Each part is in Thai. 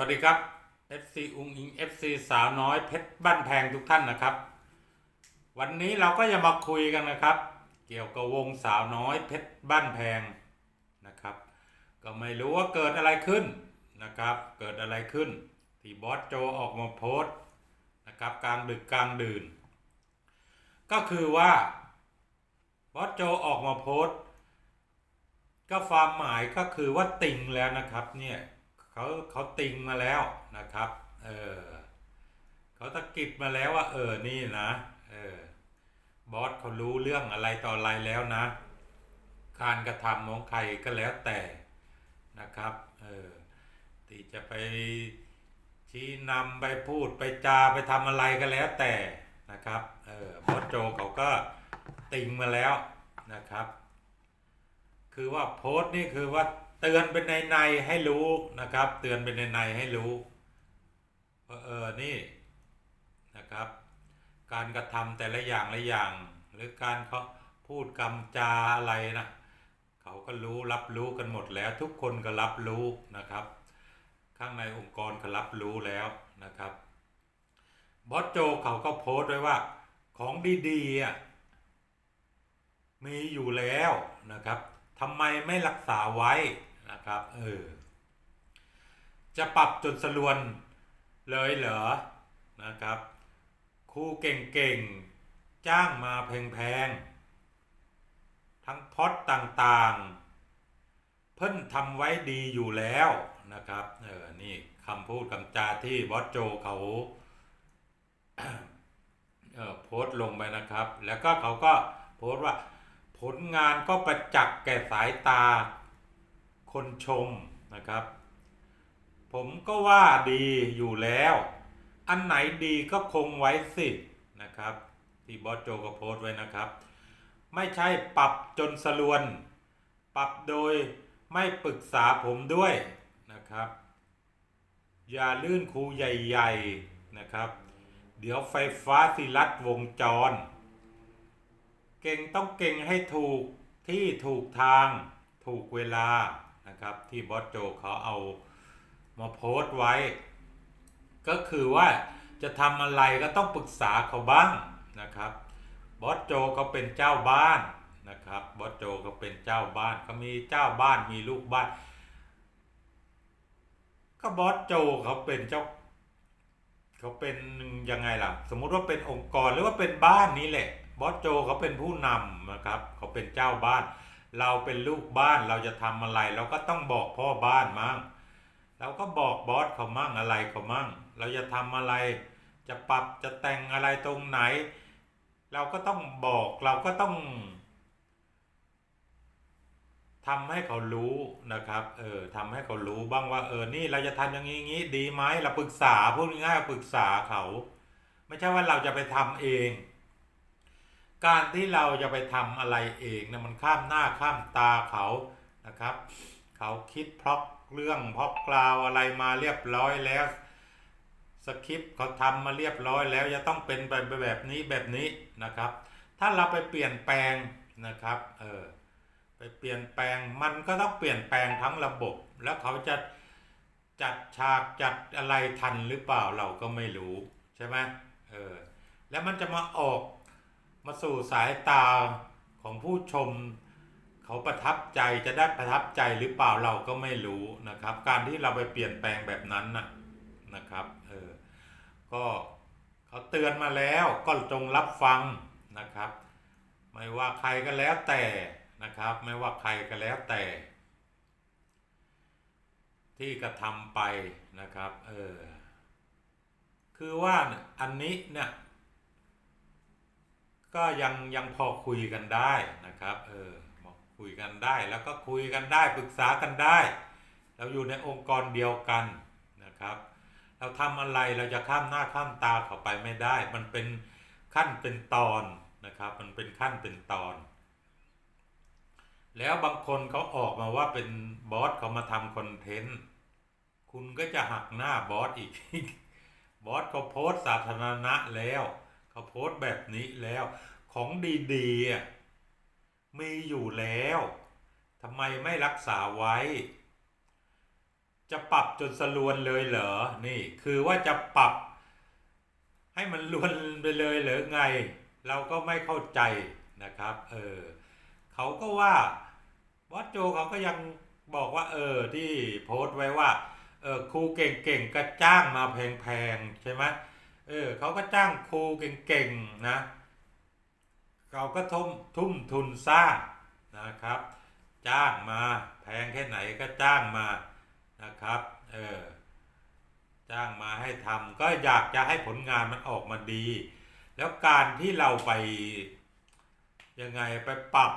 วัสดีครับ FC อุงอิง FC สาวน้อยเพชรบ้านแพงทุกท่านนะครับ วันนี้เราก็จะมาคุยกันนะครับ เกี่ยวกับวงสาวน้อยเพชรบ้านแพงนะครับ ก็ไม่รู้ว่าเกิดอะไรขึ้นนะครับ เกิดอะไรขึ้น ที่บอสโจออกมาโพสต์นะครับกลางดึกกลางดื่น ก็คือว่าบอสโจออกมาโพสต์ ก็ความหมายก็คือว่าติงแล้วนะครับเนี่ย เขาเขาติงมาแล้วนะครับเออเขาตะกิดมาแล้วว่า เออนี่นะเออบอสเขารู้เรื่องอะไรต่ออะไรแล้วนะ การกระทำของใครก็แล้วแต่นะครับเออที่จะไปชี้นำไปพูดไปจาไปทำอะไรก็แล้วแต่นะครับเออบอสโจเขาก็ติงมาแล้วนะครับ คือว่าโพสต์นี่คือว่า ตือนเป็นในในให้รู้นะครับ เตือนเป็นในในให้รู้ว่าเออนี่นะครับ การกระทำแต่ละอย่างละอย่าง หรือการเขาพูดกำจาอะไรนะเขาก็รู้รับรู้กันหมดแล้ว ทุกคนก็รับรู้นะครับ ข้างในองค์กรก็รับรู้แล้วนะครับบอสโจเขาก็โพสต์ไว้ว่าของดีๆมีอยู่แล้วนะครับทำไมไม่รักษาไว้ นะครับเออจะปรับจนสลวนเลยเหรอนะครับครูเก่งๆ จ้างมาแพงๆ ทั้งพอดต่างๆ เพิ่นทำไว้ดีอยู่แล้วนะครับเออนี่คำพูดคำจาที่บอสโจเขาเออโพสต์ลงไปนะครับ แล้วก็เขาก็โพสต์ว่าผลงานก็ประจักษ์แก่สายตา คนชมนะครับ ผมก็ว่าดีอยู่แล้ว อันไหนดีก็คงไว้สินะครับ ที่บอสโจก็โพสต์ไว้นะครับ ไม่ใช่ปรับจนสลวน ปรับโดยไม่ปรึกษาผมด้วยนะครับ อย่าลื่นครูใหญ่ๆนะครับ เดี๋ยวไฟฟ้าสิลัดวงจร เก่งต้องเก่งให้ถูกที่ถูกทางถูกเวลา นะครับที่บอสโจเขาเอามาโพสต์ไว้ ก็คือว่าจะทำอะไรก็ต้องปรึกษาเขาบ้างนะครับบอสโจเขาเป็นเจ้าบ้านนะครับบอสโจเขาเป็นเจ้าบ้านเขามีเจ้าบ้านมีลูกบ้าน ก็บอสโจเขาเป็นเจ้าเขาเป็นยังไงล่ะ สมมุติว่าเป็นองค์กรหรือว่าเป็นบ้านนี้แหละบอสโจเขาเป็นผู้นำนะครับเขาเป็นเจ้าบ้าน เราเป็นลูกบ้านเราจะทำอะไร เราก็ต้องบอกพ่อบ้านมั่งเราก็บอกบอสเขามั่งอะไรเขามั่ง เราจะทำอะไร จะปรับจะแต่งอะไรตรงไหน เราก็ต้องบอกเราก็ต้องทำให้เขารู้นะครับ เออทำให้เขารู้บ้างว่า เออ นี่เราจะทำอย่างนี้งี้ดีไหมเราปรึกษาพูดง่ายๆปรึกษาเขา ไม่ใช่ว่าเราจะไปทำเอง การที่เราจะไปทำอะไรเองนะมันข้ามหน้าข้ามตาเขานะครับ เขาคิดพล็อกเรื่องพล็อกกล่าวอะไรมาเรียบร้อยแล้วสคริปต์เขาทำมาเรียบร้อยแล้วจะต้องเป็นไปแบบนี้แบบนี้นะครับ ถ้าเราไปเปลี่ยนแปลงนะครับเออไปเปลี่ยนแปลงมันก็ต้องเปลี่ยนแปลงทั้งระบบ แล้วเขาจะจัดฉากจัดอะไรทันหรือเปล่าเราก็ไม่รู้ใช่ไหมเออแล้วมันจะมาออก มาสู่สายตาของผู้ชม เขาประทับใจจะได้ประทับใจหรือเปล่าเราก็ไม่รู้นะครับ การที่เราไปเปลี่ยนแปลงแบบนั้นนะนะครับเออก็เขาเตือนมาแล้วก็จงรับฟังนะครับ ไม่ว่าใครก็แล้วแต่นะครับ ไม่ว่าใครก็แล้วแต่ ที่กระทำไปนะครับเออคือว่าอันนี้เนี่ย ก็ยังยังพอคุยกันได้นะครับเออคุยกันได้แล้วก็คุยกันได้ปรึกษากันได้ เราอยู่ในองค์กรเดียวกันนะครับ เราทำอะไรเราจะข้ามหน้าข้ามตาเขาไปไม่ได้ มันเป็นขั้นเป็นตอนนะครับ มันเป็นขั้นเป็นตอน แล้วบางคนเขาออกมาว่าเป็นบอสเขามาทำคอนเทนต์คุณก็จะหักหน้าบอสอีกบอสเขาโพสต์สาธารณะแล้ว เขาโพสต์แบบนี้แล้ว ของดีๆมีอยู่แล้วทำไมไม่รักษาไว้ จะปรับจนสลวนเลยเหรอ นี่คือว่าจะปรับ ให้มันลวนไปเลยเหรือไง เราก็ไม่เข้าใจนะครับ เออเขาก็ว่าบอสโจเขาก็ยังบอกว่า เออที่โพสต์ไว้ว่า เออครูเก่งๆก็จ้างมาแพงๆใช่ไหมเเออเขาก็จ้างครูเก่งๆนะเขาก็ทุ่มทุ่มทุนสร้างนะครับ จ้างมาแพงแค่ไหนก็จ้างมานะครับเออจ้างมาให้ทำก็อยากจะให้ผลงานมันออกมาดี แล้วการที่เราไปยังไงไปปรับ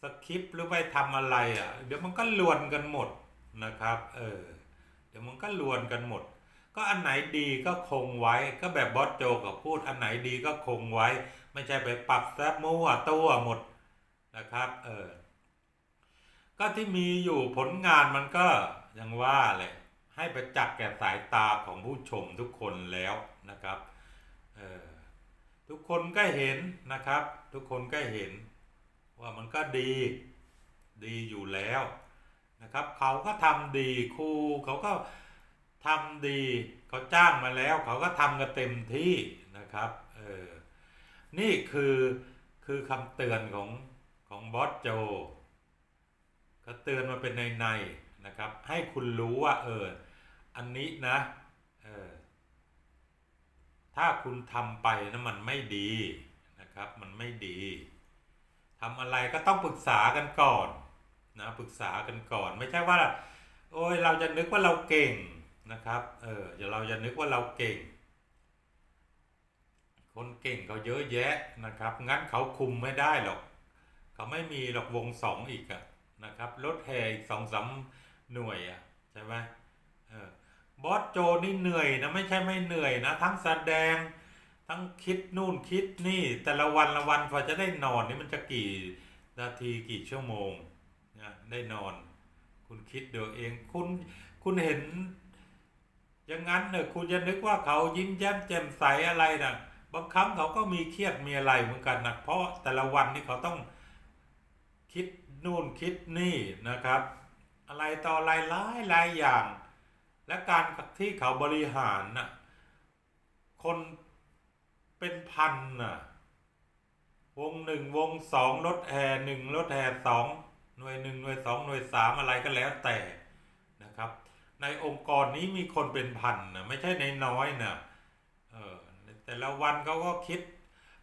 สคริปต์หรือไปทำอะไรอะ เดี๋ยวมันก็ลวนกันหมดนะครับ เออ เดี๋ยวมันก็ลวนกันหมด ก็อันไหนดีก็คงไว้ ก็แบบบอสโจกับพูดอันไหนดีก็คงไว้ ไม่ใช่ไปปรับแซบมั่วตัวหมดนะครับ เออ ก็ที่มีอยู่ผลงานมันก็ยังว่าแหละให้ประจักษ์แก่สายตาของผู้ชมทุกคนแล้วนะครับ เออทุกคนก็เห็นนะครับ ทุกคนก็เห็น ว่ามันก็ดีดีอยู่แล้วนะครับ เขาก็ทำดีครูเขาก็ ทำดีเขาจ้างมาแล้วเขาก็ทำกันเต็มที่นะครับเออนี่คือคือคำเตือนของของบอสโจก็เตือนมาเป็นในในนะครับ ให้คุณรู้ว่าเอออันนี้นะเออถ้าคุณทำไปนะมันไม่ดีนะครับ มันไม่ดีทำอะไรก็ต้องปรึกษากันก่อนนะปรึกษากันก่อน ไม่ใช่ว่า โอ้ยเราจะนึกว่าเราเก่ง นะครับเอออย่าเราจะนึกว่าเราเก่ง คนเก่งเขาเยอะแยะนะครับ งั้นเขาคุมไม่ได้หรอก เขาไม่มีหรอกวงสองอีกอะนะครับรถแห่อีกสองสามหน่วยอะใช่ไหมเออบอสโจนี่เหนื่อยนะไม่ใช่ไม่เหนื่อยนะ ทั้งแสดง ทั้งคิดนู่นคิดนี่ แต่ละวันละวันพอจะได้นอนนี่มันจะกี่นาทีกี่ชั่วโมงนะได้นอน คุณคิดเดี๋ยวเองคุณคุณเห็น อย่างนั้นเนอะคุณจะนึกว่าเขายิ้มแย้มแจ่มใสอะไรนะบางครั้งเขาก็มีเครียดมีอะไรเหมือนกันนะเพราะแต่ละวันนี่เขาต้องคิดนู่นคิดนี่นะครับ อะไรต่ออะไรหลายหลายอย่าง และการที่เขาบริหารน่ะคนเป็นพันน่ะวงหนึ่งวงสองรถแห่หนึ่งรถแห่สองหน่วยหนึ่งหน่วยสองหน่วยสามอะไรก็แล้วแต่ ในองค์กรนี้มีคนเป็นพันนะไม่ใช่ในน้อยนะเออแต่ละวันเขาก็คิด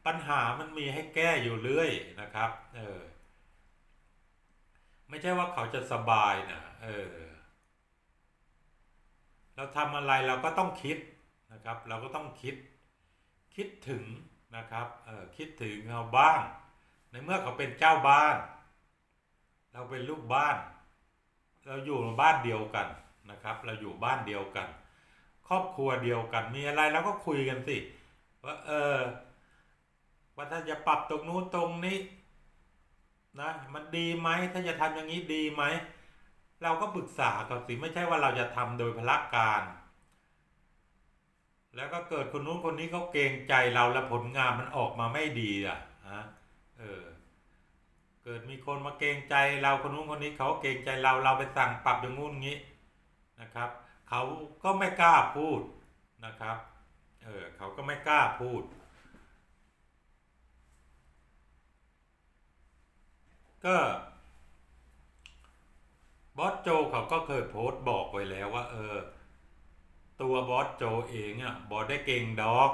ปัญหามันมีให้แก้อยู่เรื่อยนะครับเออไม่ใช่ว่าเขาจะสบายนะเออเราทำอะไรเราก็ต้องคิดนะครับ เราก็ต้องคิดคิดถึงนะครับเออคิดถึงเขาบ้าง ในเมื่อเขาเป็นเจ้าบ้าน เราเป็นลูกบ้าน เราอยู่บ้านเดียวกัน นะครับ เราอยู่บ้านเดียวกัน ครอบครัวเดียวกันมีอะไรเราก็คุยกันสิว่าเออว่าถ้าจะปรับตรงนู้นตรงนี้นะมันดีไหมถ้าจะทำอย่างนี้ดีไหมเราก็ปรึกษากันสิไม่ใช่ว่าเราจะทำโดยพละการ แล้วก็เกิดคนนู้นคนนี้เขาเกรงใจเราแล้วผลงานมันออกมาไม่ดีอะฮะเออเกิดมีคนมาเกรงใจเราคนนู้นคนนี้เขาเกรงใจเราเราไปสั่งปรับอย่างงู้นงี้ นะครับ เขาก็ไม่กล้าพูดนะครับ เออเขาก็ไม่กล้าพูด ก็บอสโจเขาก็เคยโพสต์บอกไว้แล้วว่า เออ ตัวบอสโจเองอะบอได้เก่งดอก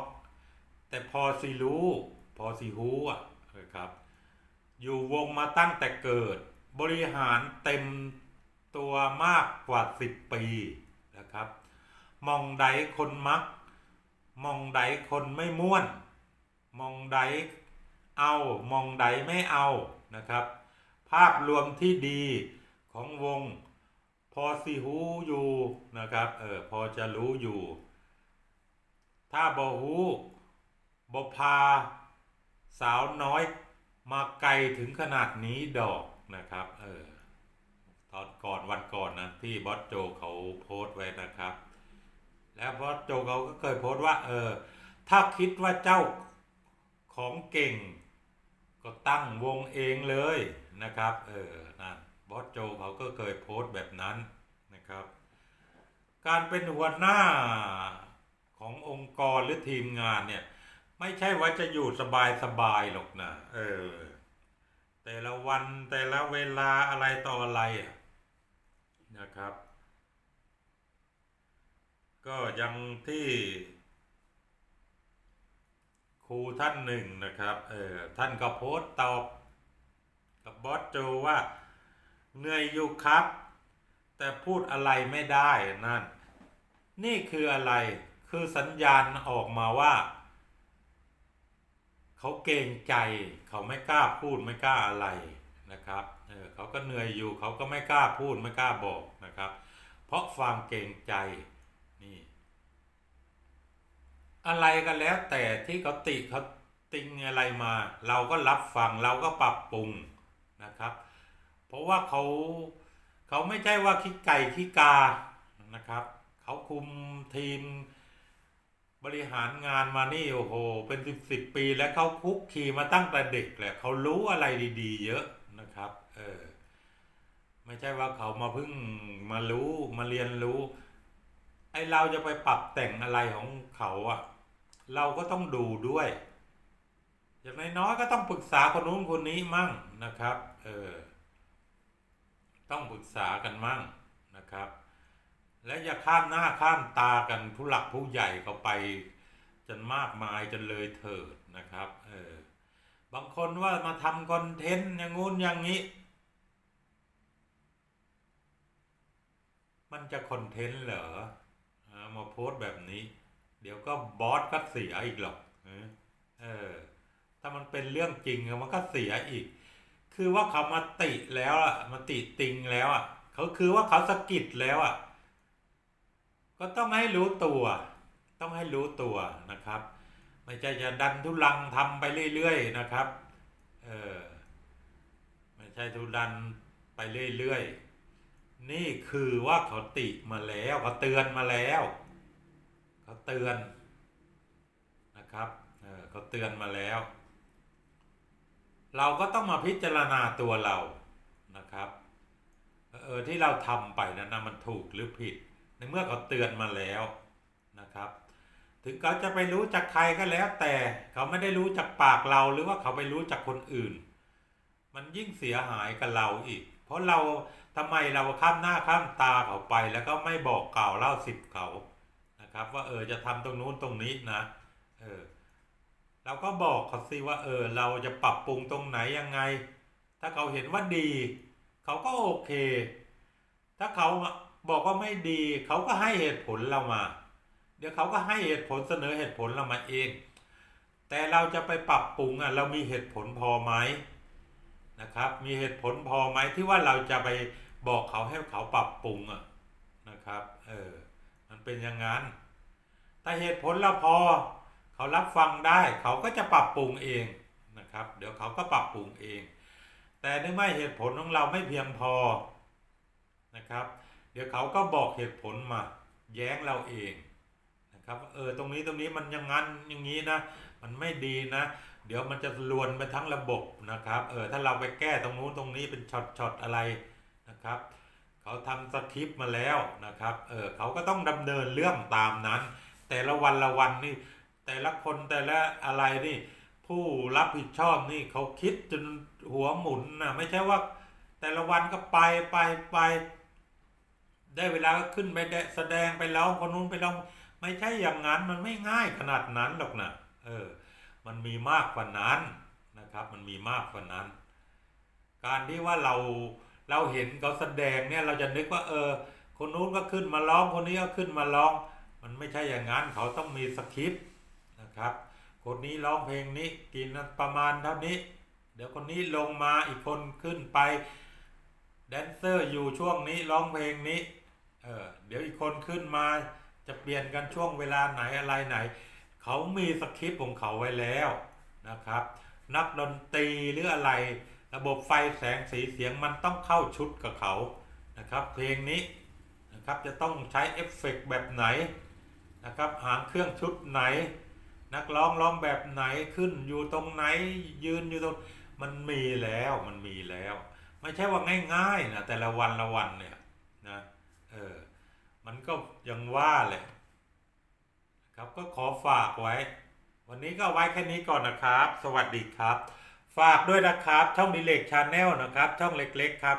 แต่พอสิรู้ พอสิฮู้อะครับ อยู่วงมาตั้งแต่เกิด บริหารเต็ม ตัวมากกว่าสิบปีนะครับ มองใดคนมัก มองใดคนไม่ม่วน มองใดเอา มองใดไม่เอานะครับ ภาพรวมที่ดีของวงพอสิหูอยู่นะครับเออพอจะรู้อยู่ ถ้าบ่หูบ่พา สาวน้อยมาไกลถึงขนาดนี้ดอกนะครับเออ ตอนก่อนวันก่อนนะที่บอสโจเขาโพสต์ไว้นะครับ แล้วบอสโจเขาก็เคยโพสต์ว่า เออ ถ้าคิดว่าเจ้าของเก่ง ก็ตั้งวงเองเลยนะครับ เออนะบอสโจเขาก็เคยโพสต์แบบนั้นนะครับ การเป็นหัวหน้าขององค์กรหรือทีมงานเนี่ย ไม่ใช่ว่าจะอยู่สบายสบายๆหรอกนะเออแต่ละวันแต่ละเวลาอะไรต่ออะไรอะ นะครับ ก็ยังที่ครูท่านหนึ่งนะครับเออท่านก็โพสต์ตอบกับบอสโจว่าเหนื่อยอยู่ครับ แต่พูดอะไรไม่ได้นั่น นี่คืออะไรคือสัญญาณออกมาว่า เขาเกรงใจ เขาไม่กล้าพูดไม่กล้าอะไรนะครับ เขาก็เหนื่อยอยู่เขาก็ไม่กล้าพูดไม่กล้าบอกนะครับ เพราะความเกรงใจนี่อะไรก็แล้วแต่ที่เขาติเขาติงอะไรมา เราก็รับฟังเราก็ปรับปรุงนะครับ เพราะว่าเขาเขาไม่ใช่ว่าขี้ไก่ขี้กานะครับเขาคุมทีมบริหารงานมานี่โอ้โหเป็นสิบสิบปี แล้วเขาคุกคีมาตั้งแต่เด็กแหละเขารู้อะไรดี ๆ เยอะ เออ ไม่ใช่ว่าเขามาเพิ่งมารู้มาเรียนรู้ ไอเราจะไปปรับแต่งอะไรของเขาอะเราก็ต้องดูด้วย อย่างน้อยๆก็ต้องปรึกษาคนนู้นคนนี้มั่งนะครับ เออ ต้องปรึกษากันมั่งนะครับ และอย่าข้ามหน้าข้ามตากันผู้หลักผู้ใหญ่เขาไป จนมากมายจนเลยเถิดนะครับ เออบางคนว่ามาทำคอนเทนต์อย่างงู้นอย่างนี้ มันจะคอนเทนต์เหรอมาโพสต์แบบนี้ เดี๋ยวก็บอสก็เสียอีกหรอกเออ ถ้ามันเป็นเรื่องจริงมันก็เสียอีก คือว่าเขามาติแล้วอะมาติติงแล้วอะเขาคือว่าเขาสะกิดแล้วอะก็ต้องให้รู้ตัว ต้องให้รู้ตัวนะครับ ไม่ใช่จะดันทุลังทำไปเรื่อยๆนะครับ เออไม่ใช่ทุดันไปเรื่อยๆ นี่คือว่าเขาติมาแล้วเขาเตือนมาแล้วเขาเตือนนะครับเออเขาเตือนมาแล้ว เราก็ต้องมาพิจารณาตัวเรานะครับเออที่เราทำไปนั้นนะมันถูกหรือผิด ในเมื่อเขาเตือนมาแล้วนะครับ ถึงเขาจะไปรู้จากใครก็แล้ว แต่เขาไม่ได้รู้จากปากเราหรือว่าเขาไปรู้จากคนอื่น มันยิ่งเสียหายกับเราอีก เพราะเรา ทำไมเราข้ามหน้าข้ามตาเขาไปแล้วก็ไม่บอกกล่าวเล่าสิบเขานะครับ ว่าเออจะทำตรงนู้นตรงนี้นะเออเราก็บอกเขาสิว่าเออเราจะปรับปรุงตรงไหนยังไง ถ้าเขาเห็นว่าดี เขาก็โอเค ถ้าเขาบอกว่าไม่ดี เขาก็ให้เหตุผลเรามา เดี๋ยวเขาก็ให้เหตุผลเสนอเหตุผลเรามาเอง แต่เราจะไปปรับปรุงอะเรามีเหตุผลพอไหมนะครับ มีเหตุผลพอไหมที่ว่าเราจะไป บอกเขาให้เขาปรับปรุงอะนะครับเออมันเป็นอย่างนั้นแต่เหตุผลเราพอเขารับฟังได้เขาก็จะปรับปรุงเองนะครับ เดี๋ยวเขาก็ปรับปรุงเอง แต่เนื่องไม่เหตุผลของเราไม่เพียงพอนะครับ เดี๋ยวเขาก็บอกเหตุผลมาแย้งเราเองนะครับเออตรงนี้ตรงนี้มันอยังงั้นอย่างนี้นะมันไม่ดีนะ เดี๋ยวมันจะลวนไปทั้งระบบนะครับเออถ้าเราไปแก้ตรงนู้นตรงนี้เป็นช็อตๆอะไร นะครับเขาทำสคริปต์มาแล้วนะครับเออเขาก็ต้องดำเนินเรื่องตามนั้น แต่ละวันละวันนี่แต่ละคนแต่ละอะไรนี่ผู้รับผิดชอบนี่เขาคิดจนหัวหมุนนะไม่ใช่ว่าแต่ละวันก็ไปไปไป ได้เวลาก็ขึ้นไปแสดงไปร้องคนนู้นไปร้องไม่ใช่อย่างนั้นมันไม่ง่ายขนาดนั้นหรอกนะเออ มันมีมากกว่านั้นนะครับ มันมีมากกว่านั้น การที่ว่าเรา เราเห็นเขาแสดงเนี่ยเราจะนึกว่าเออ คนนู้นก็ขึ้นมาร้องคนนี้ก็ขึ้นมาร้อง มันไม่ใช่อย่างนั้นเขาต้องมีสคริปต์นะครับ คนนี้ร้องเพลงนี้กินประมาณเท่านี้ เดี๋ยวคนนี้ลงมาอีกคนขึ้นไปแดนเซอร์อยู่ช่วงนี้ร้องเพลงนี้เออเดี๋ยวอีกคนขึ้นมาจะเปลี่ยนกันช่วงเวลาไหนอะไรไหน เขามีสคริปต์ของเขาไว้แล้วนะครับ นักดนตรีหรืออะไร ระบบไฟแสงสีเสียงมันต้องเข้าชุดกับเขานะครับ เพลงนี้นะครับจะต้องใช้เอฟเฟกต์แบบไหนนะครับหางเครื่องชุดไหน นักร้องร้องแบบไหนขึ้นอยู่ตรงไหนยืนอยู่ตรงมันมีแล้วมันมีแล้ว ไม่ใช่ว่าง่ายๆนะแต่ละวันละวันเนี่ยนะเออมันก็ยังว่าเลยครับก็ขอฝากไว้ วันนี้ก็ไว้แค่นี้ก่อนนะครับ สวัสดีครับ ฝากด้วยนะครับ ช่องดิเลกชาแนลนะครับ ช่องเล็ก ๆ ครับ